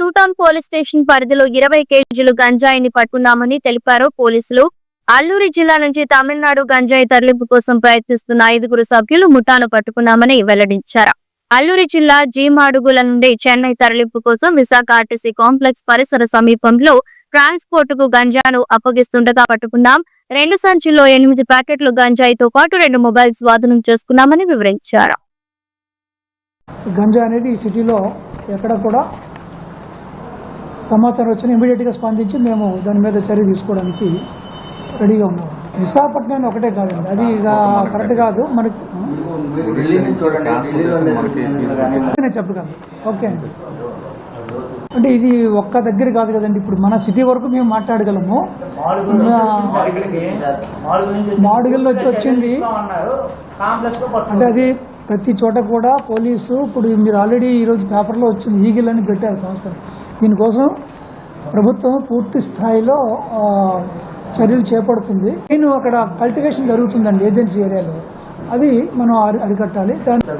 Two town police station పరిధిలో ఇరవై కేజీలు గంజాయిని పట్టుకున్నామని తెలిపారు పోలీసులు. అల్లూరి జిల్లా నుంచి తమిళనాడు గంజాయి తరలింపు కోసం ప్రయత్నిస్తున్న ఐదుగురు సభ్యులు ముఠాను పట్టుకున్నామని వెల్లడించారు. అల్లూరి జిల్లా జీమాడుగుల నుండి చెన్నై తరలింపు కోసం విశాఖ ఆర్టీసీ కాంప్లెక్స్ పరిసర సమీపంలో ట్రాన్స్పోర్ట్కు గంజాను అప్పగిస్తుండగా పట్టుకున్నాం. రెండు సంచుల్లో ఎనిమిది ప్యాకెట్లు గంజాయితో పాటు రెండు మొబైల్ స్వాధీనం చేసుకున్నామని వివరించారు. గంజా అనేది ఈ సిటీలో ఎక్కడ కూడా సమాచారం వచ్చిన ఇమీడియట్గా స్పందించి మేము దాని మీద చర్య తీసుకోవడానికి రెడీగా ఉన్నాం. విశాఖపట్నం ఒకటే కాదండి. అది ఇక కరెక్ట్ కాదు. మనకి నేను చెప్పగలను. ఓకే అండి. అంటే ఇది ఒక్క దగ్గర కాదు కదండి. ఇప్పుడు మన సిటీ వరకు మేము మాట్లాడగలము. మాడుగుల్లో వచ్చి వచ్చింది. అంటే అది ప్రతి చోట కూడా పోలీసు ఇప్పుడు మీరు ఆల్రెడీ ఈరోజు పేపర్లో వచ్చింది ఈగిల్ అని పెట్టారు సంస్థ. దీనికోసం ప్రభుత్వం పూర్తి స్థాయిలో చర్యలు చేపడుతుంది. నేను అక్కడ కల్టివేషన్ జరుగుతుందండి ఏజెన్సీ ఏరియాలో. అది మనం అరి- అరికట్టాలి. దాని